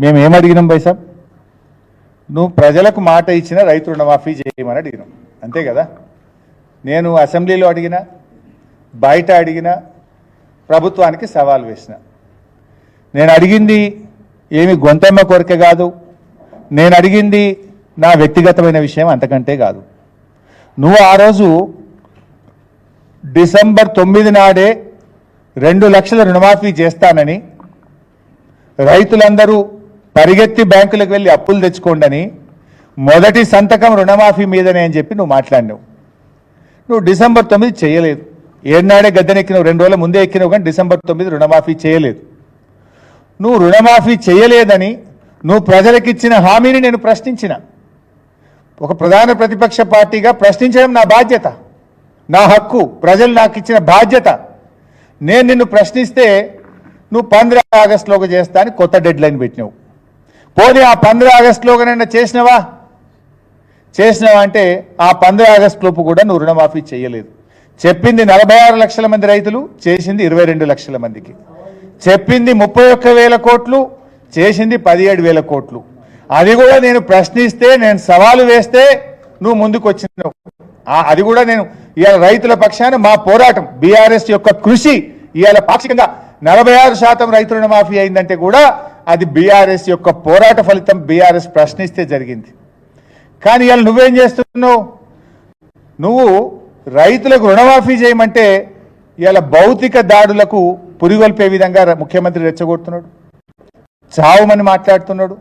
మేము ఏమడిగినాం బైసాబ్ నువ్వు ప్రజలకు మాట ఇచ్చిన రైతు రుణమాఫీ చేయమని అడిగినాం. అంతే కదా? నేను అసెంబ్లీలో అడిగిన బయట అడిగిన ప్రభుత్వానికి సవాల్ వేసిన. నేను అడిగింది ఏమి గొంతెమ్మ కోరిక కాదు. నేను అడిగింది నా వ్యక్తిగతమైన విషయం అంతకంటే కాదు. నువ్వు ఆ రోజు డిసెంబర్ తొమ్మిది నాడే రెండు లక్షల రుణమాఫీ చేస్తానని రైతులందరూ పరిగెత్తి బ్యాంకులకు వెళ్ళి అప్పులు తెచ్చుకోండని మొదటి సంతకం రుణమాఫీ మీదనే అని చెప్పి నువ్వు మాట్లాడినావు. నువ్వు డిసెంబర్ తొమ్మిది చేయలేదు. ఏనాడే గద్దెనెక్కినవు రెండు రోజుల ముందే ఎక్కినవు కానీ డిసెంబర్ తొమ్మిది రుణమాఫీ చేయలేదు. నువ్వు రుణమాఫీ చేయలేదని నువ్వు ప్రజలకిచ్చిన హామీని నేను ప్రశ్నించిన. ఒక ప్రధాన ప్రతిపక్ష పార్టీగా ప్రశ్నించడం నా బాధ్యత నా హక్కు ప్రజలు నాకు ఇచ్చిన బాధ్యత. నేను నిన్ను ప్రశ్నిస్తే నువ్వు పంద్ర ఆగస్టులోకి చేస్తా అని కొత్త డెడ్ లైన్ పెట్టినావు. పోనీ ఆ పంద్ర ఆగస్టులోగానైనా చేసినవా? చేసినావా అంటే ఆ పంద్ర ఆగస్టులోపు కూడా నువ్వు రుణమాఫీ చేయలేదు. చెప్పింది నలభై ఆరు లక్షల మంది రైతులు చేసింది ఇరవై రెండు లక్షల మందికి. చెప్పింది ముప్పై ఒక్క వేల కోట్లు చేసింది పదిహేడు వేల కోట్లు. అది కూడా నేను ప్రశ్నిస్తే నేను సవాలు వేస్తే నువ్వు ముందుకు వచ్చినావు. అది కూడా నేను ఇవాళ రైతుల పక్షాన మా పోరాటం బీఆర్ఎస్ యొక్క కృషి ఇవాళ పాక్షికంగా నలభై ఆరు శాతం రైతు రుణమాఫీ అయిందంటే కూడా అది బీఆర్ఎస్ యొక్క పోరాట ఫలితం బీఆర్ఎస్ ప్రశ్నిస్తే జరిగింది. కానీ ఇవాళ నువ్వేం చేస్తున్నావు? నువ్వు రైతులకు రుణమాఫీ చేయమంటే ఇవాళ భౌతిక దాడులకు పురిగొల్పే విధంగా ముఖ్యమంత్రి రెచ్చగొడుతున్నాడు. చావుమని మాట్లాడుతున్నాడు.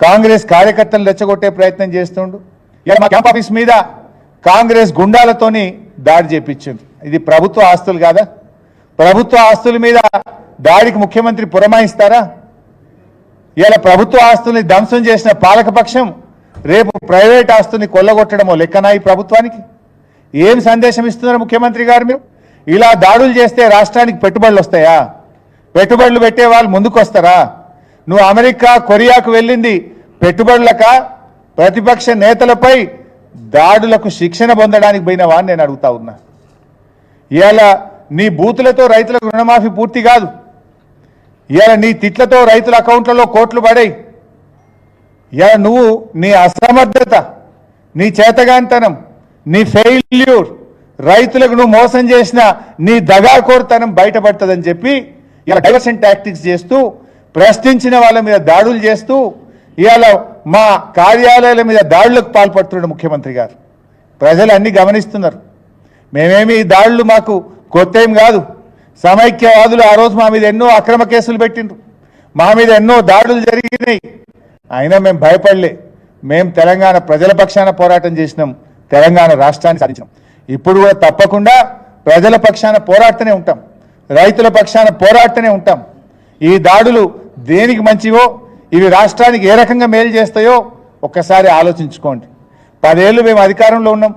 కాంగ్రెస్ కార్యకర్తలు రెచ్చగొట్టే ప్రయత్నం చేస్తుండు. ఇలా మా క్యాంప్ ఆఫీస్ మీద కాంగ్రెస్ గుండాలతోని దాడి చేపించింది. ఇది ప్రభుత్వ ఆస్తులు కాదా? ప్రభుత్వ ఆస్తుల మీద దాడికి ముఖ్యమంత్రి పురమాయిస్తారా? ఇలా ప్రభుత్వ ఆస్తుల్ని ధ్వంసం చేసిన పాలకపక్షం రేపు ప్రైవేట్ ఆస్తుల్ని కొల్లగొట్టడమో లెక్కనా ఈ ప్రభుత్వానికి? ఏం సందేశం ఇస్తున్నారు ముఖ్యమంత్రి గారు మీరు? ఇలా దాడులు చేస్తే రాష్ట్రానికి పెట్టుబడులు వస్తాయా? పెట్టుబడులు పెట్టే వాళ్ళు ముందుకొస్తారా? నువ్వు అమెరికా కొరియాకు వెళ్ళింది పెట్టుబడులక ప్రతిపక్ష నేతలపై దాడులకు శిక్షణ పొందడానికి పోయినవా నేను అడుగుతా ఉన్నా. ఇలా నీ బూతులతో రైతులకు రుణమాఫీ పూర్తి కాదు. ఇవాళ నీ తిట్లతో రైతుల అకౌంట్లలో కోట్లు పడాయి. ఇవాళ నువ్వు నీ అసమర్థత నీ చేతగాంతనం నీ ఫెయిల్యూర్ రైతులకు నువ్వు మోసం చేసిన నీ దగాకోరుతనం బయటపడుతుందని చెప్పి ఇలా డైవర్షన్ టాక్టిక్స్ చేస్తూ ప్రశ్నించిన వాళ్ళ మీద దాడులు చేస్తూ ఇవాళ మా కార్యాలయాల మీద దాడులకు పాల్పడుతున్నాడు ముఖ్యమంత్రి గారు. ప్రజలు అన్ని గమనిస్తున్నారు. మేమేమి ఈ దాడులు మాకు కొత్త ఏం కాదు. సమైక్యవాదులు ఆ రోజు మా మీద ఎన్నో అక్రమ కేసులు పెట్టిండ్రు. మా మీద ఎన్నో దాడులు జరిగినాయి. అయినా మేము భయపడలే. మేము తెలంగాణ ప్రజల పక్షాన పోరాటం చేసినాం. తెలంగాణ రాష్ట్రాన్ని సాధించాం ఇప్పుడు కూడా తప్పకుండా ప్రజల పక్షాన పోరాడుతూనే ఉంటాం. రైతుల పక్షాన పోరాడుతూనే ఉంటాం. ఈ దాడులు దేనికి మంచివో ఇవి రాష్ట్రానికి ఏ రకంగా మేలు చేస్తాయో ఒక్కసారి ఆలోచించుకోండి. పదేళ్ళు మేము అధికారంలో ఉన్నాం.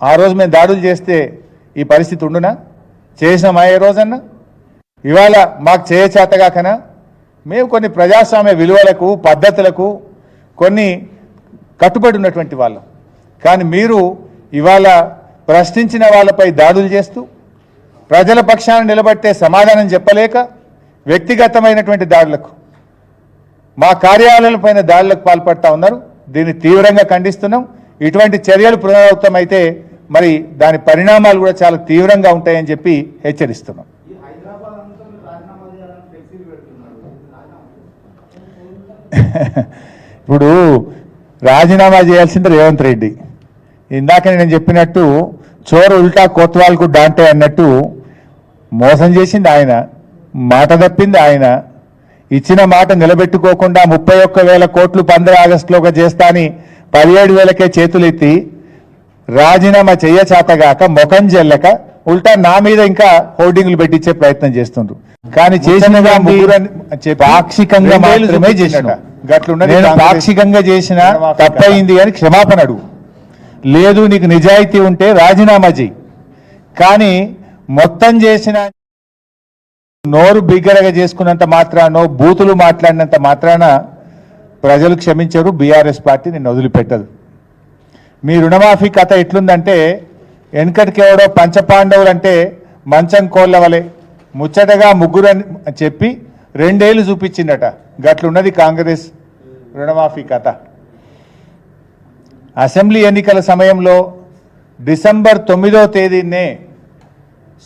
ఆ రోజు మేము దాడులు చేస్తే ఈ పరిస్థితి ఉండునా? చేసినామా ఏ రోజన్నా? ఇవాళ మాకు చేయచేతగాకనా మేము కొన్ని ప్రజాస్వామ్య విలువలకు పద్ధతులకు కొన్ని కట్టుబడి ఉన్నటువంటి వాళ్ళం. కానీ మీరు ఇవాళ ప్రశ్నించిన వాళ్ళపై దాడులు చేస్తూ ప్రజల పక్షాన నిలబట్టే సమాధానం చెప్పలేక వ్యక్తిగతమైనటువంటి దాడులకు మా కార్యాలయాలపైన దాడులకు పాల్పడతా ఉన్నారు. దీన్ని తీవ్రంగా ఖండిస్తున్నాం. ఇటువంటి చర్యలు పునరావృతమైతే మరి దాని పరిణామాలు కూడా చాలా తీవ్రంగా ఉంటాయని చెప్పి హెచ్చరిస్తున్నాం. ఇప్పుడు రాజీనామా చేయాల్సింది రేవంత్ రెడ్డి. ఇందాక నేను చెప్పినట్టు చోరు ఉల్టా కోత్వాల్కు డాంటే అన్నట్టు మోసం చేసింది ఆయన మాట తప్పింది ఆయన. ఇచ్చిన మాట నిలబెట్టుకోకుండా ముప్పై ఒక్క వేల కోట్లు పంద్ర ఆగస్టులోగా చేస్తా అని పదిహేడు వేలకే చేతులెత్తి రాజీనామా చెయ్యచాతగాక ముఖం చెల్లక ఉల్టా నా మీద ఇంకా హోర్డింగ్లు పెట్టించే ప్రయత్నం చేస్తుండ్రు. కానీ చేసినగా పాక్షికంగా మాత్రమే చేసిన. నేను పాక్షికంగా చేసిన తప్పయింది అని క్షమాపణ అడుగు లేదు నీకు నిజాయితీ ఉంటే రాజీనామా చెయ్యి. కానీ మొత్తం చేసిన నోరు బిగ్గరగా చేసుకున్నంత మాత్రానో బూతులు మాట్లాడినంత మాత్రాన ప్రజలు క్షమించరు బీఆర్ఎస్ పార్టీ నిన్ను వదిలిపెట్టదు. మీ రుణమాఫీ కథ ఎట్లుందంటే వెనకటికి ఎవడో పంచపాండవులు అంటే మంచం కోళ్ళ వలె ముచ్చటగా ముగ్గురు అని చెప్పి రెండేళ్ళు చూపించిందట గట్లున్నది కాంగ్రెస్ రుణమాఫీ కథ. అసెంబ్లీ ఎన్నికల సమయంలో డిసెంబర్ తొమ్మిదో తేదీనే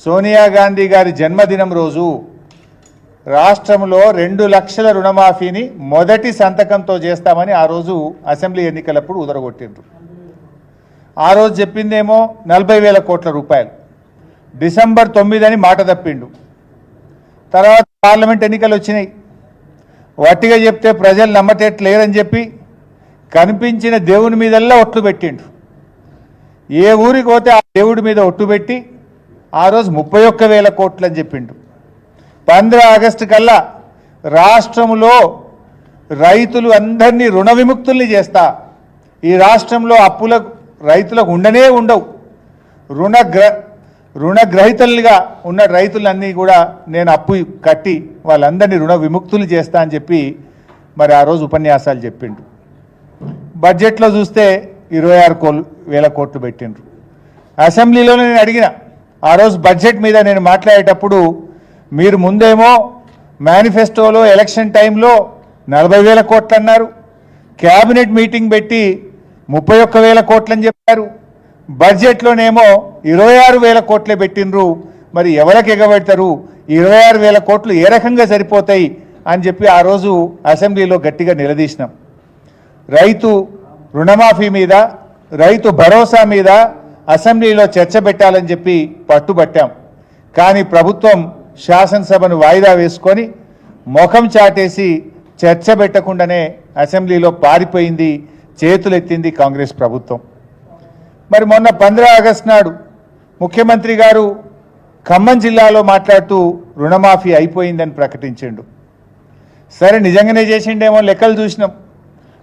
సోనియా గాంధీ గారి జన్మదినం రోజు రాష్ట్రంలో రెండు లక్షల రుణమాఫీని మొదటి సంతకంతో చేస్తామని ఆ రోజు అసెంబ్లీ ఎన్నికలప్పుడు ఉదరగొట్టిండ్రు. ఆ రోజు చెప్పిందేమో నలభై వేల కోట్ల రూపాయలు. డిసెంబర్ తొమ్మిది అని మాట తప్పిండు. తర్వాత పార్లమెంట్ ఎన్నికలు వచ్చినాయి. వట్టిగా చెప్తే ప్రజలు నమ్మటట్లేరని చెప్పి కనిపించిన దేవుని మీదల్లా ఒట్లు పెట్టిండు ఏ ఊరికి పోతే ఆ దేవుడి మీద ఒట్టు పెట్టి ఆ రోజు ముప్పై ఒక్క వేల కోట్లు అని చెప్పిండు పంద్ర ఆగస్టు కల్లా రాష్ట్రంలో రైతులు అందరినీ రుణ విముక్తుల్ని చేస్తా. ఈ రాష్ట్రంలో అప్పులకు రైతులకు ఉండనే ఉండవు. రుణగ్ర రుణగ్రహీతలుగా ఉన్న రైతులన్నీ కూడా నేను అప్పు కట్టి వాళ్ళందరినీ రుణ విముక్తులు చేస్తా అని చెప్పి మరి ఆ రోజు ఉపన్యాసాలు చెప్పిండు బడ్జెట్లో చూస్తే ఇరవై ఆరు కోల్ వేల కోట్లు పెట్టిండ్రు. అసెంబ్లీలో నేను అడిగిన ఆ రోజు బడ్జెట్ మీద నేను మాట్లాడేటప్పుడు మీరు ముందేమో మేనిఫెస్టోలో ఎలక్షన్ టైంలో నలభై వేల కోట్లు అన్నారు. క్యాబినెట్ మీటింగ్ పెట్టి ముప్పై ఒక్క వేల కోట్లని చెప్పారు. బడ్జెట్లోనేమో ఇరవై ఆరు వేల కోట్లే పెట్టినరు మరి ఎవరికి ఎగబెడతారు? ఇరవై ఆరు వేల కోట్లు ఏ రకంగా సరిపోతాయి అని చెప్పి ఆ రోజు అసెంబ్లీలో గట్టిగా నిలదీసినాం. రైతు రుణమాఫీ మీద రైతు భరోసా మీద అసెంబ్లీలో చర్చ పెట్టాలని చెప్పి పట్టుబట్టాం. కానీ ప్రభుత్వం శాసనసభను వాయిదా వేసుకొని ముఖం చాటేసి చర్చ పెట్టకుండానే అసెంబ్లీలో పారిపోయింది చేతులెత్తింది కాంగ్రెస్ ప్రభుత్వం. మరి మొన్న పంద్రా ఆగస్టు నాడు ముఖ్యమంత్రి గారు ఖమ్మం జిల్లాలో మాట్లాడుతూ రుణమాఫీ అయిపోయిందని ప్రకటించిండు. సరే నిజంగానే చేసిండేమో లెక్కలు చూసినాం.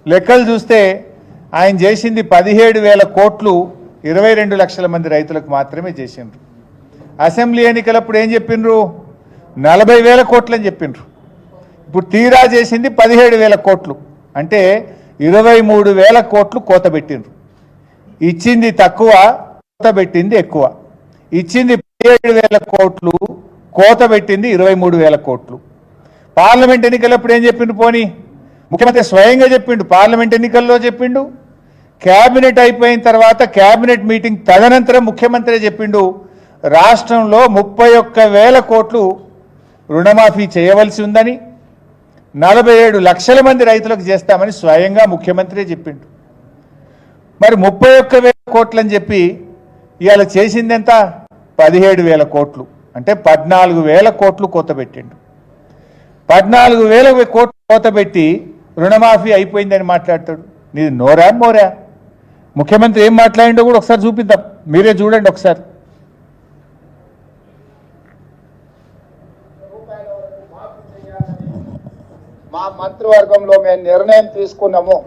లెక్కలు చూస్తే ఆయన చేసింది పదిహేడు వేల కోట్లు ఇరవై రెండు లక్షల మంది రైతులకు మాత్రమే చేసిండ్రు. అసెంబ్లీ ఎన్నికలప్పుడు ఏం చెప్పిండ్రు? నలభై వేల కోట్లు అని చెప్పిండ్రు. ఇప్పుడు తీరా చేసింది పదిహేడు వేల కోట్లు. అంటే ఇరవై మూడు వేల కోట్లు కోత పెట్టిండ్రు. ఇచ్చింది తక్కువ కోత పెట్టింది ఎక్కువ. ఇచ్చింది పదిహేడు వేల కోట్లు కోత పెట్టింది ఇరవై మూడు వేల కోట్లు. పార్లమెంట్ ఎన్నికలప్పుడు ఏం చెప్పిండు పోనీ? ముఖ్యమంత్రి స్వయంగా చెప్పిండు పార్లమెంట్ ఎన్నికల్లో చెప్పిండు. క్యాబినెట్ అయిపోయిన తర్వాత క్యాబినెట్ మీటింగ్ తదనంతరం ముఖ్యమంత్రి చెప్పిండు రాష్ట్రంలో ముప్పై ఒక్క వేల కోట్లు రుణమాఫీ చేయవలసి ఉందని. నలభై ఏడు లక్షల మంది రైతులకు చేస్తామని స్వయంగా ముఖ్యమంత్రి చెప్పిండు. మరి ముప్పై ఒక్క వేల కోట్లు అని చెప్పి ఇవాళ చేసింది ఎంత పదిహేడు వేల కోట్లు. అంటే పద్నాలుగు వేల కోట్లు కోత పెట్టిండు. పద్నాలుగు వేల కోట్లు కోత పెట్టి రుణమాఫీ అయిపోయిందని మాట్లాడతాడు. నీది నోరా? మోరా? ముఖ్యమంత్రి ఏం మాట్లాడిండో కూడా ఒకసారి చూపిద్దాం. మీరే చూడండి ఒకసారి రూపాయల వరకు మాఫీ చేయాలని మా మంత్రివర్గంలో మేము నిర్ణయం తీసుకున్నాము.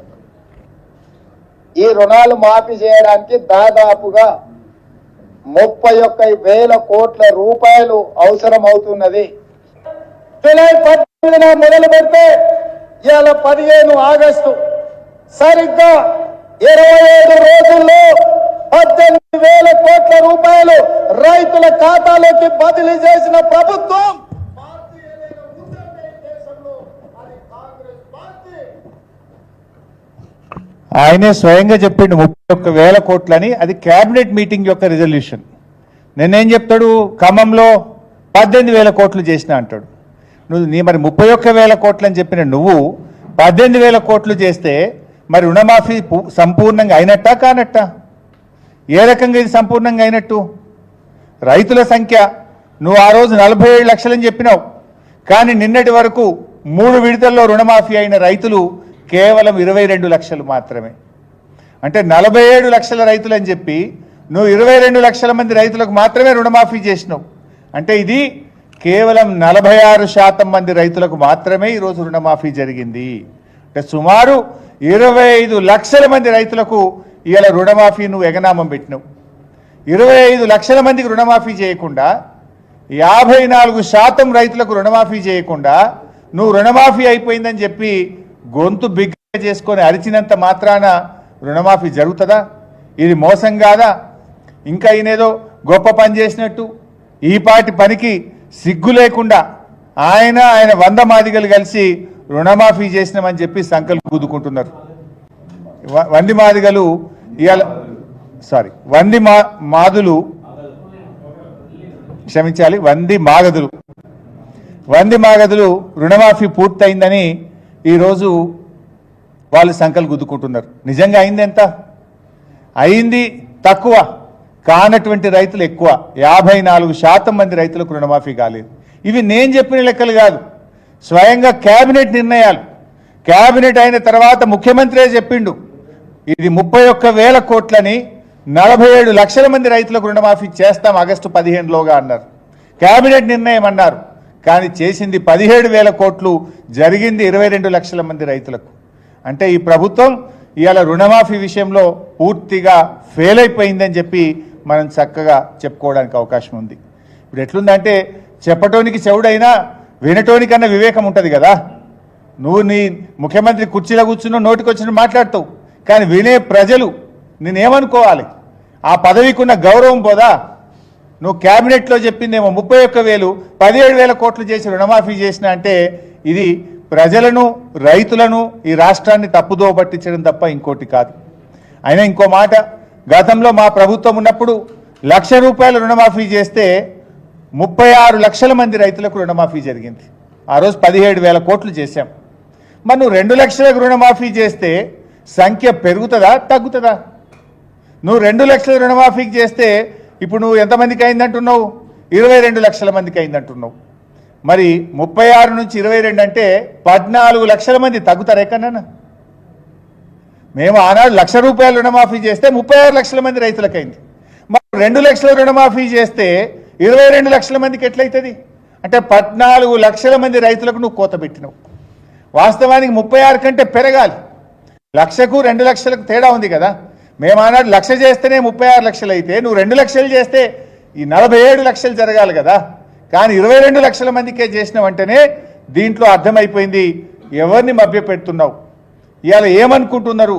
ఈ రుణాలు మాఫీ చేయడానికి దాదాపుగా ముప్పై ఒక్క వేల కోట్ల రూపాయలు అవసరం అవుతున్నది జూలై పద్దెనిమిదిన మొదలు పెడితే ఇవాళ పదిహేను ఆగస్టు. సరిగ్గా ఇరవై ఏడు రోజుల్లో పద్దెనిమిది వేల కోట్ల రూపాయలు రైతుల ఖాతాలోకి బదిలీ చేసిన ప్రభుత్వం భారతీయులైన ఉత్తరప్రదేశ్ దేశంలో అది కాంగ్రెస్ పార్టీ ఆయనే స్వయంగా చెప్పిండు ముప్పై ఒక్క వేల కోట్లని. అది క్యాబినెట్ మీటింగ్ యొక్క రిజల్యూషన్. నేనేం చెప్తాడు? ఖమ్మంలో పద్దెనిమిది వేల కోట్లు చేసిన అంటాడు. నువ్వు నీ మరి ముప్పై ఒక్క వేల కోట్లు అని చెప్పిన నువ్వు పద్దెనిమిది వేల కోట్లు చేస్తే మరి రుణమాఫీ సంపూర్ణంగా అయినట్టా కానట్టా? ఏ రకంగా ఇది సంపూర్ణంగా అయినట్టు? రైతుల సంఖ్య నువ్వు ఆ రోజు నలభై ఏడు లక్షలని చెప్పినావు. కానీ నిన్నటి వరకు మూడు విడతల్లో రుణమాఫీ అయిన రైతులు కేవలం ఇరవై రెండు లక్షలు మాత్రమే. అంటే నలభై ఏడు లక్షల రైతులు అని చెప్పి నువ్వు ఇరవై రెండు లక్షల మంది రైతులకు మాత్రమే రుణమాఫీ చేసినావు. అంటే ఇది కేవలం నలభై ఆరు శాతం మంది రైతులకు మాత్రమే ఈరోజు రుణమాఫీ జరిగింది. అంటే సుమారు ఇరవై ఐదు లక్షల మంది రైతులకు ఇవాళ రుణమాఫీ నువ్వు ఎగనామం పెట్టినావు. ఇరవై ఐదు లక్షల మందికి రుణమాఫీ చేయకుండా యాభై నాలుగు శాతం రైతులకు రుణమాఫీ చేయకుండా నువ్వు రుణమాఫీ అయిపోయిందని చెప్పి గొంతు బిగ్గ చేసుకొని అరిచినంత మాత్రాన రుణమాఫీ జరుగుతుందా? ఇది మోసం కాదా? ఇంకా ఈయనేదో గొప్ప పని చేసినట్టు ఈ పాటి పనికి సిగ్గు లేకుండా ఆయన ఆయన వంద మాదిగలు కలిసి రుణమాఫీ చేసినామని చెప్పి సంకల్పం కుదుకుంటున్నారు వంది మాదిగలు ఇవాళ సారీ వంది మా మాదులు క్షమించాలి వంది మాగదులు. వంది మాగదులు రుణమాఫీ పూర్తయిందని ఈరోజు వాళ్ళు సంకలు గుద్దుకుంటున్నారు. నిజంగా అయింది ఎంత? అయింది తక్కువ. కానటువంటి రైతులు ఎక్కువ. యాభై నాలుగు శాతం మంది రైతులకు రుణమాఫీ కాలేదు. ఇవి నేను చెప్పిన లెక్కలు కాదు. స్వయంగా కేబినెట్ నిర్ణయాలు. కేబినెట్ అయిన తర్వాత ముఖ్యమంత్రే చెప్పిండు? ఇది ముప్పై ఒక్క వేల కోట్లని నలభై ఏడు లక్షల మంది రైతులకు రుణమాఫీ చేస్తాం ఆగస్టు పదిహేనులోగా అన్నారు. కేబినెట్ నిర్ణయం అన్నారు. కానీ చేసింది పదిహేడు వేల కోట్లు జరిగింది ఇరవై రెండు లక్షల మంది రైతులకు. అంటే ఈ ప్రభుత్వం ఇవాళ రుణమాఫీ విషయంలో పూర్తిగా ఫెయిల్ అయిపోయిందని చెప్పి మనం చక్కగా చెప్పుకోవడానికి అవకాశం ఉంది. ఇప్పుడు ఎట్లుందంటే చెప్పటోనికి చెవుడైనా వినటోనికన్నా వివేకం ఉంటుంది కదా. నువ్వు నీ ముఖ్యమంత్రి కుర్చీలో కూర్చున్నావు నోటికొచ్చిన మాట్లాడతావు కానీ వినే ప్రజలు నేనేమనుకోవాలి? ఆ పదవికున్న గౌరవం పోదా? నువ్వు క్యాబినెట్లో చెప్పిందేమో ముప్పై ఒక్క వేలు పదిహేడు వేల కోట్లు చేసి రుణమాఫీ చేసిన అంటే ఇది ప్రజలను రైతులను ఈ రాష్ట్రాన్ని తప్పుదో పట్టించడం తప్ప ఇంకోటి కాదు. అయినా ఇంకో మాట గతంలో మా ప్రభుత్వం ఉన్నప్పుడు లక్ష రూపాయల రుణమాఫీ చేస్తే ముప్పై ఆరు లక్షల మంది రైతులకు రుణమాఫీ జరిగింది. ఆ రోజు పదిహేడు వేల కోట్లు చేశాం. మరి నువ్వు రెండు లక్షలకు రుణమాఫీ చేస్తే సంఖ్య పెరుగుతుందా తగ్గుతుందా? నువ్వు రెండు లక్షల రుణమాఫీ చేస్తే ఇప్పుడు నువ్వు ఎంతమందికి అయిందంటున్నావు? ఇరవై రెండు లక్షల మందికి అయిందంటున్నావు. మరి ముప్పై ఆరు నుంచి ఇరవై రెండు అంటే పద్నాలుగు లక్షల మంది తగ్గుతారు ఎక్కడన్నా మేము ఆనాడు లక్ష రూపాయలు రుణమాఫీ చేస్తే ముప్పై ఆరు లక్షల మంది రైతులకు అయింది మరి రెండు లక్షల రుణమాఫీ చేస్తే ఇరవై రెండు లక్షల మందికి ఎట్లయితుంది? అంటే పద్నాలుగు లక్షల మంది రైతులకు నువ్వు కోత పెట్టినావు. వాస్తవానికి ముప్పై ఆరు కంటే పెరగాలి. లక్షకు రెండు లక్షలకు తేడా ఉంది కదా. మేము ఆనాడు లక్ష చేస్తేనే ముప్పై ఆరు లక్షలు అయితే నువ్వు రెండు లక్షలు చేస్తే ఈ నలభై ఏడు లక్షలు జరగాలి కదా. కానీ ఇరవై రెండు లక్షల మందికే చేసిన వెంటనే దీంట్లో అర్థమైపోయింది ఎవరిని మభ్య పెడుతున్నావు ఇవాళ ఏమనుకుంటున్నారు?